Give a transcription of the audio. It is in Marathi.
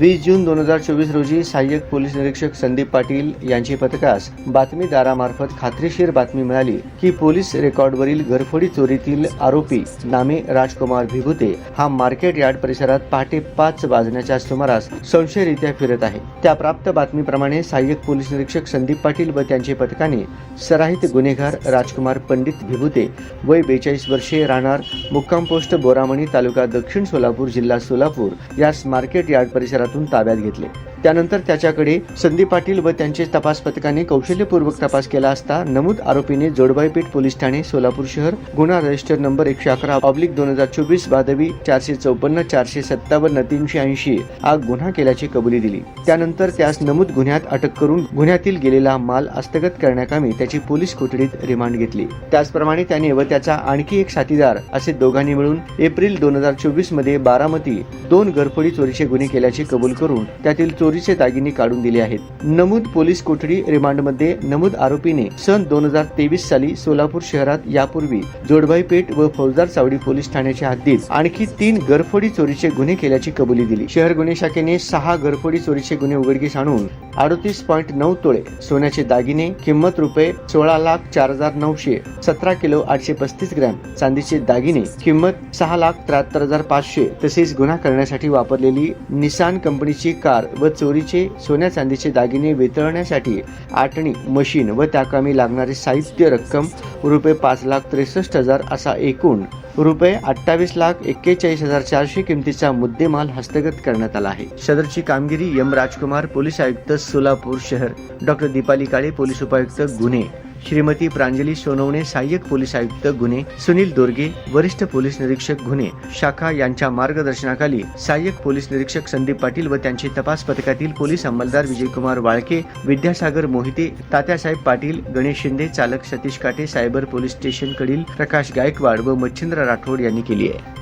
वीस जून दोन हजार चोवीस रोजी सहाय्यक पोलीस निरीक्षक संदीप पाटील यांची पथकास बातमीदारामार्फत खात्रीशीर बातमी मिळाली की पोलीस रेकॉर्डवरील घरफोडी चोरीतील आरोपी नामे राजकुमार भिभुते हा मार्केट यार्ड परिसरात पहाटे पाच वाजण्याच्या सुमारास संशयरित्या फिरत आहे. त्या प्राप्त बातमीप्रमाणे सहाय्यक पोलीस निरीक्षक संदीप पाटील व त्यांचे पथकाने सराहित गुन्हेगार राजकुमार पंडित भिभुते वय बेचाळीस वर्षे राहणार मुक्काम पोस्ट बोरामणी तालुका दक्षिण सोलापूर जिल्हा सोलापूर यास मार्केट यार्ड परिसरात परिसरातून ताब्यात घेतले. त्यानंतर त्याच्याकडे संदीप पाटील व त्यांचे तपास पथकाने कौशल्यपूर्वक तपास केला असता नमूद आरोपीने जोडबाईपेठ पोलीस ठाणे सोलापूर शहर गुन्हा रजिस्टर नंबर एकशे अकरा ऑब्लिक दोन हजार चोवीस बादवी चारशे चौपन्न चारशे सत्तावन्न तीनशे ऐंशी हा गुन्हा केल्याची कबुली दिली. त्यानंतर त्यास नमूद गुन्ह्यात अटक करून गुन्ह्यातील गेलेला माल हस्तगत करण्याकामी त्याची पोलीस कोठडीत रिमांड घेतली. त्याचप्रमाणे त्याने व त्याचा आणखी एक साथीदार असे दोघांनी मिळून एप्रिल दोन हजार चोवीसमध्ये बारामती दोन घरफोडी चोरीचे गुन्हे केल्याची कबूल करून त्यातील चोरीचे दागिने काढून दिले आहेत. नमूद पोलीस कोठडी रिमांडमध्ये नमूद आरोपीने सन दोन हजार तेवीस साली सोलापूर शहरात यापूर्वी जोडबाई पेठ व फौजदार चावडी पोलीस ठाण्याच्या हद्दीत आणखी तीन घरफोडी चोरीचे गुन्हे केल्याची कबुली दिली. शहर गुन्हे शाखेने सहा घरफोडी चोरीचे गुन्हे उघडकीस आणून अडतीस पॉईंट नऊ तोळे सोन्याचे दागिने किंमत रुपये सोळा लाख चार हजार नऊशे सतरा किलो आठशे पस्तीस ग्रॅम चांदीचे दागिने किंमत सहा लाख त्र्याहत्तर हजार पाचशे तसेच गुन्हा करण्यासाठी वापरलेली निसान कंपनीची कार व चोरीचे सोन्या चांदीचे दागिने वितळण्यासाठी आटणी मशीन व त्याकामी लागणारे साहित्य रक्कम रुपये पाच लाख त्रेसष्ट हजार असा एकूण रुपये अठ्ठावीस लाख एक्केचाळीस हजार चारशे किमतीचा मुद्देमाल हस्तगत करण्यात आला आहे. सदरची कामगिरी एम राजकुमार पोलीस आयुक्त सोलापूर शहर डॉक्टर दीपाली काळे पोलीस उपायुक्त गुन्हे. श्रीमती प्रांजली सोनवणे सहाय्यक पोलीस आयुक्त गुन्हे सुनील दोरगे वरिष्ठ पोलीस निरीक्षक गुन्हे शाखा यांच्या मार्गदर्शनाखाली सहाय्यक पोलीस निरीक्षक संदीप पाटील व त्यांचे तपास पथकातील पोलीस अंमलदार विजयकुमार वाळके विद्यासागर मोहिते तात्यासाहेब पाटील गणेश शिंदे चालक सतीश काटे सायबर पोलीस स्टेशनकडील प्रकाश गायकवाड व मच्छिंद्र राठोड यांनी केली आहे.